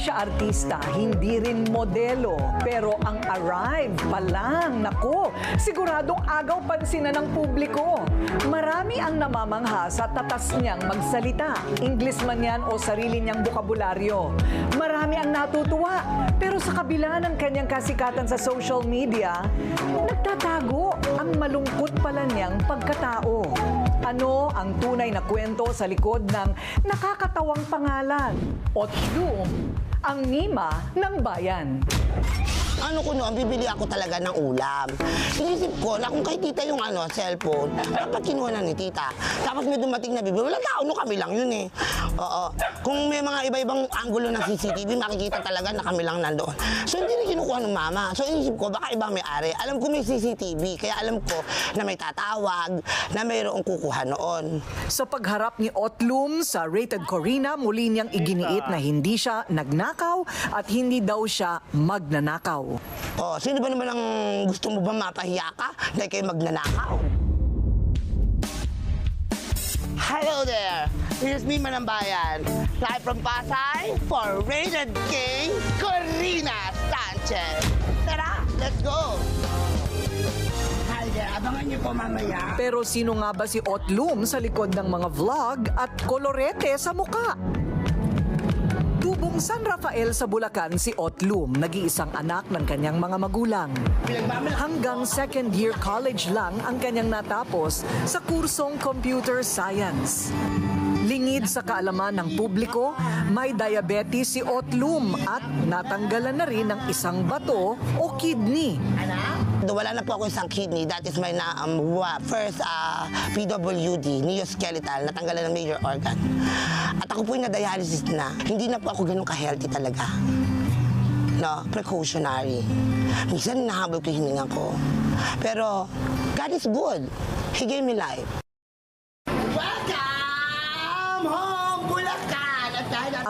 siya artista, hindi rin modelo. Pero ang arrive pa lang, nako, siguradong agaw pansinan ng publiko. Marami ang namamangha sa tatas niyang magsalita. English man yan o sarili niyang bukabularyo. Marami ang natutuwa. Pero sa kabila ng kanyang kasikatan sa social media, nagtatago ang malungkot pala niyang pagkatao. Ano ang tunay na kwento sa likod ng nakakatawang pangalan? Otlum, ang ngima ng bayan. ano ko noon, bibili ako talaga ng ulam. Inisip ko na kung kay tita yung ano, cellphone, ano ba't kinuha na ni tita? Tapos may dumating na bibili, wala tao, no kami lang yun eh. Oo. Kung may mga iba-ibang angulo ng CCTV, makikita talaga na kami lang nandoon. So hindi rin kinukuha ng mama. So inisip ko, baka ibang may-ari. Alam ko may CCTV, kaya alam ko na may tatawag, na mayroong kukuha noon. Sa pagharap ni Otlum sa Rated Corina, muli niyang iginiit na hindi siya nagnakaw at hindi daw siya magnanakaw. Oh, sino ba naman ang gusto mo ba mapahiya ka dahil kayo magnanakaw? Hello there! Here's me, Manambayan. Live from Pasay for Rated King, Corina Sanchez. Tara, let's go! Abangan niyo po mamaya. Pero sino nga ba si Otlum sa likod ng mga vlog at kolorete sa muka? San Rafael sa Bulacan si Otlum, nag-iisang anak ng kanyang mga magulang. Hanggang second year college lang ang kanyang natapos sa kursong Computer Science. Lingid sa kaalaman ng publiko, may diabetes si Otlum at natanggalan na rin ng isang bato o kidney. Wala na po ako isang kidney. That is my na, um, first uh, PWD, neoskeletal, natanggalan ng major organ. At ako po yung na-dialysis na. Hindi na po ako ganun ka-healthy talaga. No, precautionary. Minsan nahabol ko hininga ko. Pero God is good. He gave me life. Welcome home,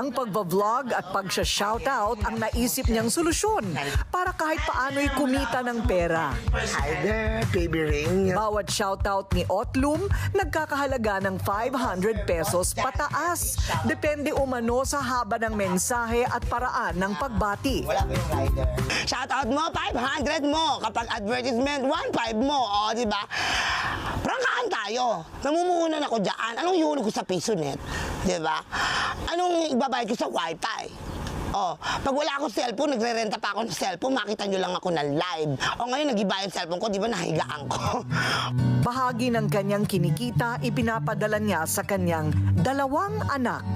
Ang pagbablog at pagsha-shoutout ang naisip niyang solusyon para kahit paano'y kumita ng pera. Hi there, baby ring. Bawat shoutout ni Otlum nagkakahalaga ng 500 pesos pataas. Depende umano sa haba ng mensahe at paraan ng pagbati. Shoutout mo, 500 mo. Kapag advertisement, 1.5 mo. O, di ba? Prangkaan tayo. Namumuhunan ako dyan. Anong ihulog ko sa piso net? Di ba? Anong ibabayad ko sa wifi? Oh, pag wala akong cellphone, nagre-renta pa ako ng cellphone, makita nyo lang ako ng live. O ngayon, nag-iba yung cellphone ko, di ba nahigaan ko? Bahagi ng kanyang kinikita ipinapadala niya sa kanyang dalawang anak.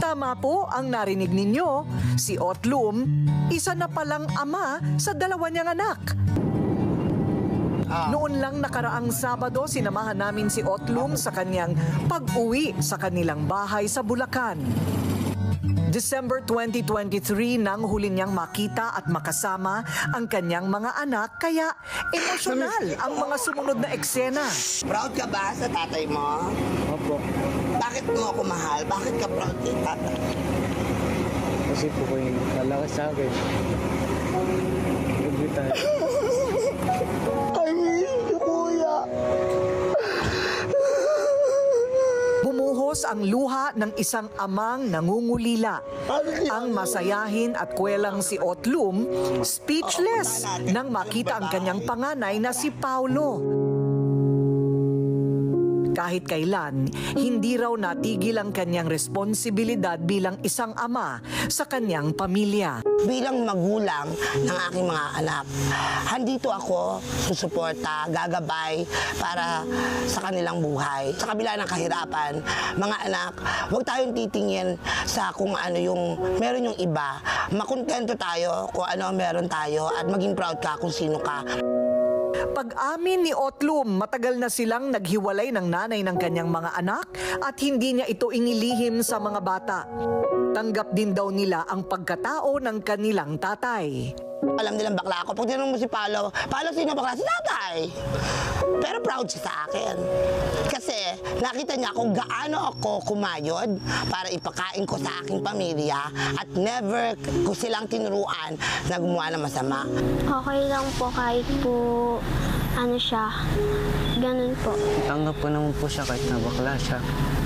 Tama po ang narinig ninyo, si Otlum, isa na palang ama sa dalawa niyang anak. Noon lang nakaraang Sabado, sinamahan namin si Otlum sa kanyang pag-uwi sa kanilang bahay sa Bulacan. December 2023 nang huli niyang makita at makasama ang kanyang mga anak kaya emosyonal ang mga sumunod na eksena. proud ka ba sa tatay mo? Opo. Bakit mo ako mahal? Bakit ka proud kay tatay? Kasi po ko yung sa akin. Grabe tayo. Bumuhos ang luha ng isang amang nangungulila. Ang masayahin at kwelang si Otlum, speechless nang makita ang kanyang panganay na si Paulo. Kahit kailan, hindi raw natigil ang kanyang responsibilidad bilang isang ama sa kanyang pamilya. bilang magulang ng aking mga anak, handito ako susuporta, gagabay para sa kanilang buhay. Sa kabila ng kahirapan, mga anak, huwag tayong titingin sa kung ano yung meron yung iba. Makontento tayo kung ano meron tayo at maging proud ka kung sino ka. Pag-amin ni Otlum, matagal na silang naghiwalay ng nanay ng kanyang mga anak at hindi niya ito inilihim sa mga bata. Tanggap din daw nila ang pagkatao ng kanilang tatay. Alam nilang bakla ako. Pag tinanong mo si Paolo, Paolo, sino bakla? Si tatay. Pero proud siya sa akin. Kasi nakita niya kung gaano ako kumayod para ipakain ko sa aking pamilya at never ko silang tinuruan na gumawa ng masama. Okay lang po kahit po ano siya. Ganun po. Tanggap ko naman po siya kahit na bakla siya.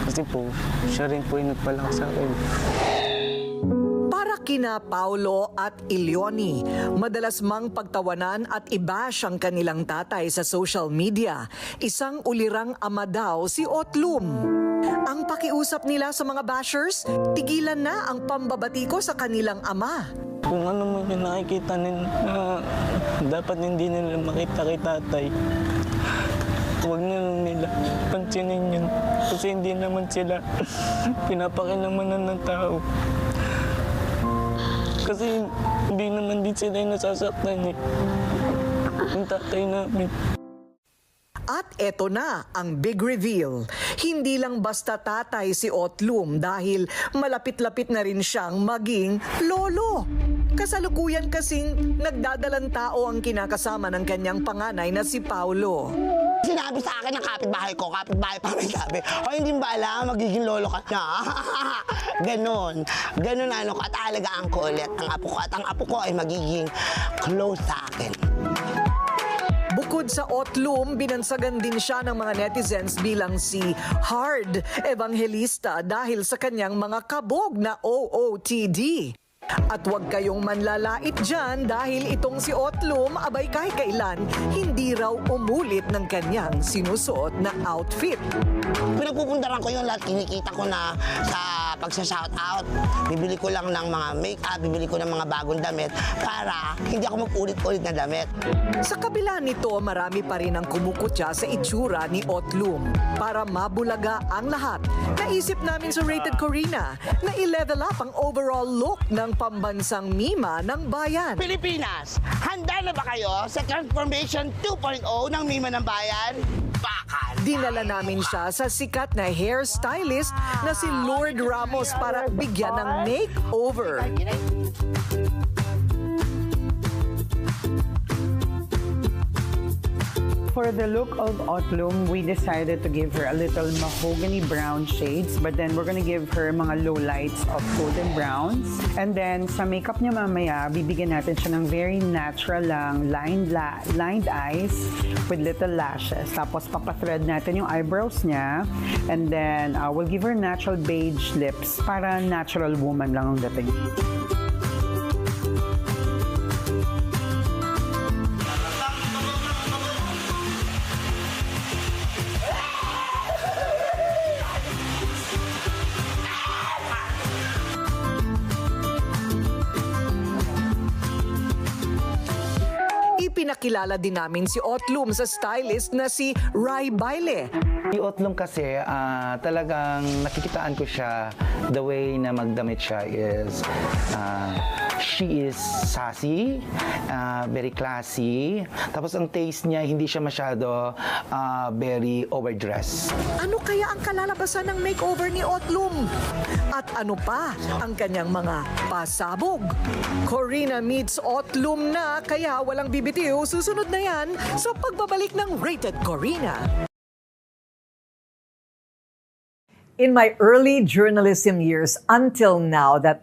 Kasi po, siya rin po yung nagpalaki sa akin. Para kina Paulo at Ilioni, madalas mang pagtawanan at ibash ang kanilang tatay sa social media. Isang ulirang ama daw si Otlum. Ang pakiusap nila sa mga bashers, tigilan na ang pambabatiko sa kanilang ama. Kung ano man yung nakikita nila na dapat hindi nila makita kay tatay, huwag na lang nila pansinin yun. Kasi hindi naman sila pinapakilamanan ng tao. Kasi hindi naman din sila yung nasasaktan eh. Yung tatay namin. At eto na ang big reveal. Hindi lang basta tatay si Otlum dahil malapit-lapit na rin siyang maging lolo. Kasalukuyan kasing nagdadalang tao ang kinakasama ng kanyang panganay na si Paulo. Sinabi sa akin ng kapitbahay ko, kapitbahay pa may sabi, o hindi mo ba alam, magiging lolo ka na. Ganon. Ganon ano ko, at alagaan ko ulit ang apo ko. At ang apo ko ay magiging close sa akin. Bukod sa Otlum, binansagan din siya ng mga netizens bilang si Hard Evangelista dahil sa kanyang mga kabog na OOTD. At huwag kayong manlalait dyan dahil itong si Otlum abay kahit kailan hindi raw umulit ng kanyang sinusuot na outfit. Pinagpupuntaran ko yun lahat, kinikita ko na sa pagsa-shout out. Bibili ko lang ng mga make-up, bibili ko ng mga bagong damit para hindi ako mag-ulit-ulit na damit. Sa kabila nito, marami pa rin ang kumukutya sa itsura ni Otlum. Para mabulaga ang lahat, naisip namin sa Rated Corina na i-level up ang overall look ng pambansang mima ng bayan. Pilipinas, handa na ba kayo sa Transformation 2.0 ng Mima ng Bayan? Bakal! Dinala namin siya sa sikat na hairstylist na si Lord Ramos para bigyan ng makeover. For the look of Otlum, we decided to give her a little mahogany brown shades, but then we're gonna give her mga low lights of golden browns. And then sa makeup niya mamaya, bibigyan natin siya ng very natural lang lined, la- lined eyes with little lashes. Tapos papathread natin yung eyebrows niya. And then uh, we'll give her natural beige lips para natural woman lang ang dating. Ipinakilala din namin si Otlum sa stylist na si Rai Baile. Si Otlong kasi, ah, talagang nakikitaan ko siya, the way na magdamit siya is, ah, she is sassy, ah, very classy, tapos ang taste niya, hindi siya masyado ah, very overdressed. Ano kaya ang kalalabasan ng makeover ni Otlum? At ano pa ang kanyang mga pasabog? Corina meets Otlum na kaya walang bibitiw. Susunod na yan sa pagbabalik ng Rated Corina. In my early journalism years until now that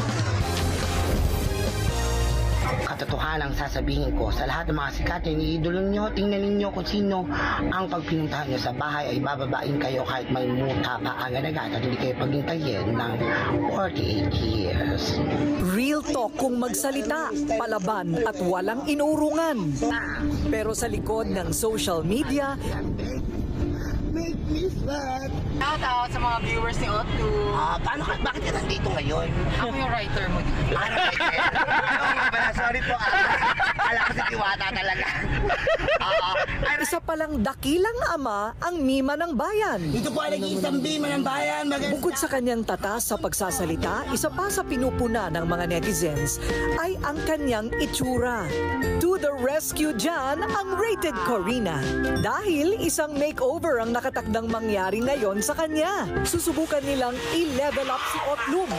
Katotohanan ang sasabihin ko sa lahat ng mga sikat na iniidolo nyo, tingnan ninyo kung sino ang pagpinuntahan nyo sa bahay ay bababain kayo kahit may muta pa agad-agad at hindi kayo paghintayin ng 48 years. Real talk kung magsalita, palaban at walang inurungan. Pero sa likod ng social media, Make me sad. Shout out sa mga viewers ni Otto. Ah, paano ka, bakit ka nandito ngayon? Ako yung writer mo dito. Ano ba Sorry po. Alam ko si Tiwata talaga. Oo. Ay, isa palang dakilang ama ang mima ng bayan. Ito po ay nag-iisang bima ng bayan. Maganda. Bukod sa kanyang tatas sa pagsasalita, isa pa sa pinupuna ng mga netizens ay ang kanyang itsura. To the rescue dyan ang rated Corina. Dahil isang makeover ang nakatakdang mangyari ngayon sa kanya. Susubukan nilang i-level up si Otlum.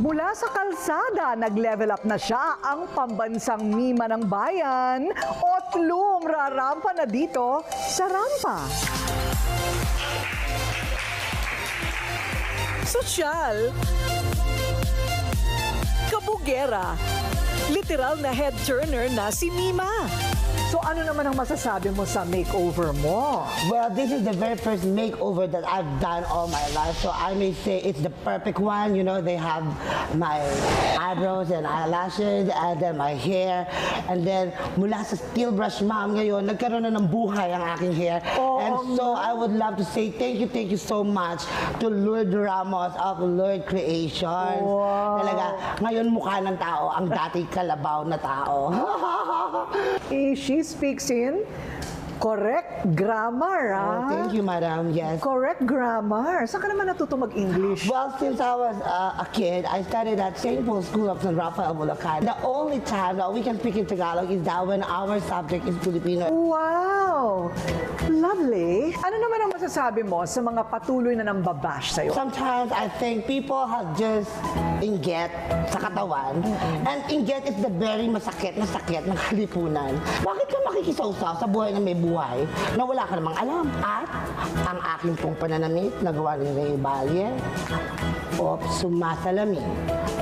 Mula sa kalsada, nag-level up na siya ang pambansang mima ng bayan. Otlum, rarampa na dito sa rampa. Sosyal. Kabugera. Literal na head turner na si Mima. So ano naman ang masasabi mo sa makeover mo? Well, this is the very first makeover that I've done all my life. So I may say it's the perfect one. You know, they have my eyebrows and eyelashes and then my hair. And then mula sa steel brush mom ngayon, nagkaroon na ng buhay ang aking hair. Oo and so I would love to say thank you, thank you so much to Lord Ramos of Lord Creations. Talaga, ngayon mukha ng tao ang dati kalabaw na tao. Eh, she speaks in correct grammar, Oh, ah. thank you, madam. Yes. Correct grammar. Saan ka naman natuto mag-English? Well, since I was uh, a kid, I studied at St. Paul's School of San Rafael, Bulacan. The only time that we can speak in Tagalog is that when our subject is Filipino. Wow! Lovely. Ano naman ang masasabi mo sa mga patuloy na nambabash sa'yo? Sometimes I think people have just inget sa katawan. And inget is the very masakit na sakit ng kalipunan. Bakit ka makikisawsaw sa buhay na may buhay na wala ka namang alam? At ang aking pong pananamit na gawa ni Ray Balye, o sumasalamin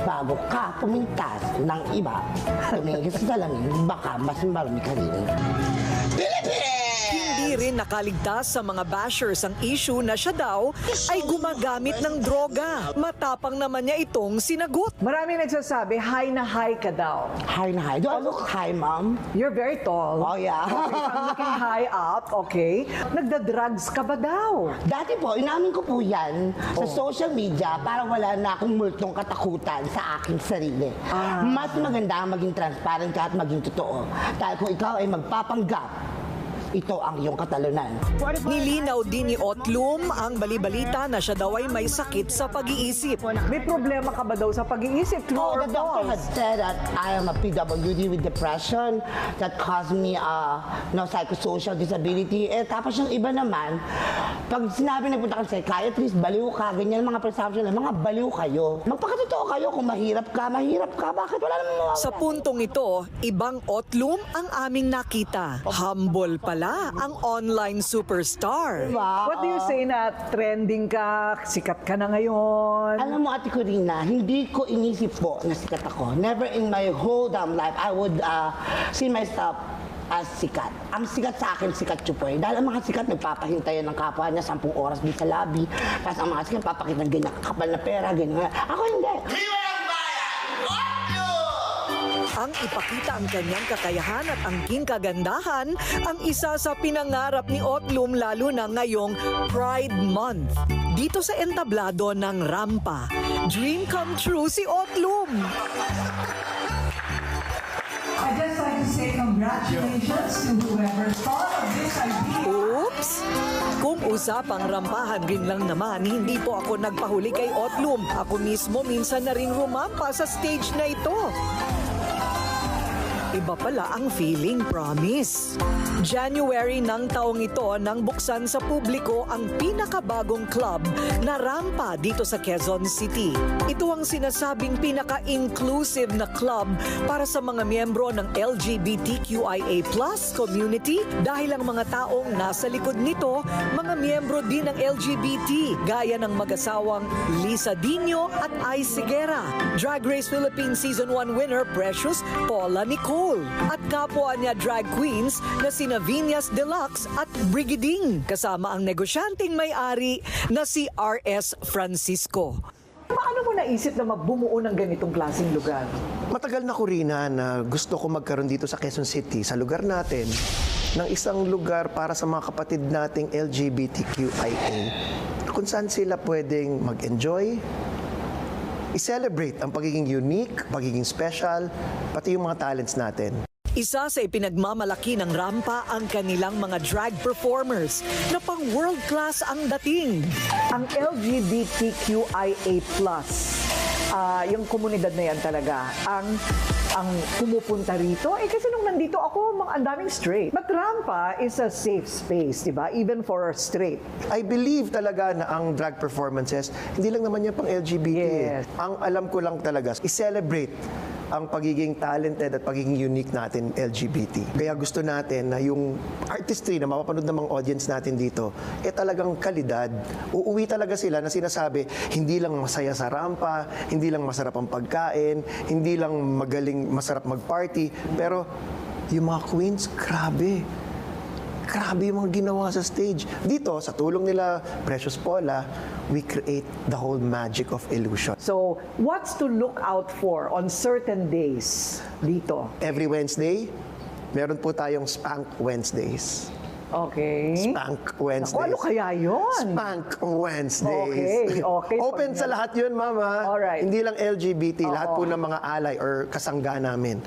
bago ka pumintas ng iba. Tumingin sa salamin, baka mas marami ka rin. Hindi rin nakaligtas sa mga bashers ang issue na siya daw ay gumagamit ng droga. Matapang naman niya itong sinagot. Marami nagsasabi, high na high ka daw. Hi na hi. Do I look hi, ma'am? You're very tall. Oh, yeah. Okay, I'm looking high up, okay? Nagda-drugs ka ba daw? Dati po, inamin ko po yan sa social media para wala na akong multong katakutan sa aking sarili. Mas maganda maging transparent ka at maging totoo. Dahil kung ikaw ay magpapanggap, ito ang iyong katalunan. Nilinaw din ni Otlum ang balibalita na siya daw ay may sakit sa pag-iisip. May problema ka ba daw sa pag-iisip? True Oh, the doctor false? said that I am a PWD with depression that caused me uh, no psychosocial disability. Eh, tapos yung iba naman, pag sinabi nagpunta ka sa psychiatrist, baliw ka, ganyan mga presumption, mga baliw kayo. Magpakatotoo kayo kung mahirap ka, mahirap ka, bakit wala namang mawawala? Sa puntong ito, ibang Otlum ang aming nakita. Humble pala ang online superstar. Diba? What do you say na trending ka, sikat ka na ngayon? Alam mo, Ate Corina, hindi ko inisip po na sikat ako. Never in my whole damn life, I would uh, see myself as sikat. Ang sikat sa akin, sikat chupoy. Dahil ang mga sikat, nagpapahintayan ng kapwa niya 10 oras din sa lobby. Tapos ang mga sikat, papakita ng ganyan kakapal na pera, ganyan. Ako hindi. Ang ipakita ang kanyang kakayahan at angking kagandahan ang isa sa pinangarap ni Otlum lalo na ngayong Pride Month. Dito sa entablado ng Rampa. Dream come true si Otlum! I'd just like to say congratulations to whoever thought of this idea. Oops! Kung usapang rampahan rin lang naman, hindi po ako nagpahuli kay Otlum. Ako mismo minsan na rin rumampa sa stage na ito. Iba pala ang feeling promise. January ng taong ito nang buksan sa publiko ang pinakabagong club na rampa dito sa Quezon City. Ito ang sinasabing pinaka-inclusive na club para sa mga miyembro ng LGBTQIA plus community dahil ang mga taong nasa likod nito, mga miyembro din ng LGBT gaya ng mag-asawang Lisa Dino at Ai Sigera, Drag Race Philippines Season 1 winner Precious Paula Nicole at kapwa niya drag queens na sina Vinyas Deluxe at Brigiding kasama ang negosyanteng may-ari na si R.S. Francisco. Paano mo naisip na magbumuo ng ganitong klaseng lugar? Matagal na ko rin na gusto ko magkaroon dito sa Quezon City, sa lugar natin, ng isang lugar para sa mga kapatid nating LGBTQIA kung saan sila pwedeng mag-enjoy, i-celebrate ang pagiging unique, pagiging special, pati yung mga talents natin. Isa sa ipinagmamalaki ng rampa ang kanilang mga drag performers na pang world class ang dating. Ang LGBTQIA+, ah yung komunidad na yan talaga, ang ang pumupunta rito. Eh kasi nung nandito ako, mga ang daming straight. But rampa is a safe space, di ba? Even for straight. I believe talaga na ang drag performances, hindi lang naman yan pang LGBT. Yes. Ang alam ko lang talaga, i-celebrate ang pagiging talented at pagiging unique natin LGBT. Kaya gusto natin na yung artistry na mapapanood ng mga audience natin dito, eh talagang kalidad. Uuwi talaga sila na sinasabi, hindi lang masaya sa rampa, hindi lang masarap ang pagkain, hindi lang magaling, masarap mag-party, pero yung mga queens, grabe. Grabe yung mga ginawa sa stage. Dito, sa tulong nila, Precious Paula, we create the whole magic of illusion. So, what's to look out for on certain days dito? Every Wednesday, meron po tayong Spank Wednesdays. Okay. Spank Wednesdays. Ako, ano kaya yun? Spank Wednesdays. Okay, okay. Open sa lahat yun, Mama. Alright. Hindi lang LGBT, lahat Oo. po ng mga alay or kasangga namin.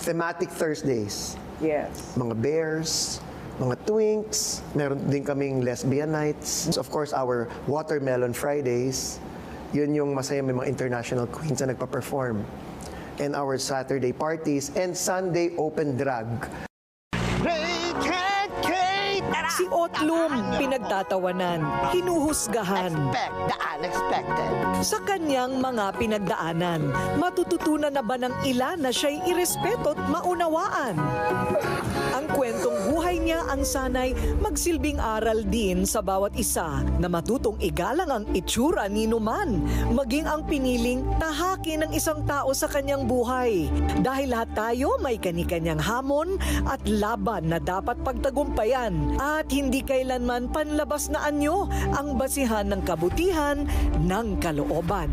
Thematic Thursdays. Yes. mga bears, mga twinks, meron din kaming lesbian nights. Of course, our watermelon Fridays, yun yung masaya may mga international queens na nagpa-perform. And our Saturday parties and Sunday open drag. Si Otlum, pinagtatawanan, hinuhusgahan. Expect the unexpected. Sa kanyang mga pinagdaanan, matututunan na ba ng ilan na siya'y irespeto at maunawaan? Ang kwentong buhay niya ang sanay magsilbing aral din sa bawat isa na matutong igalang ang itsura ni Numan, maging ang piniling tahakin ng isang tao sa kanyang buhay. Dahil lahat tayo may kanikanyang hamon at laban na dapat pagtagumpayan at hindi kailanman panlabas na anyo ang basihan ng kabutihan ng kalooban.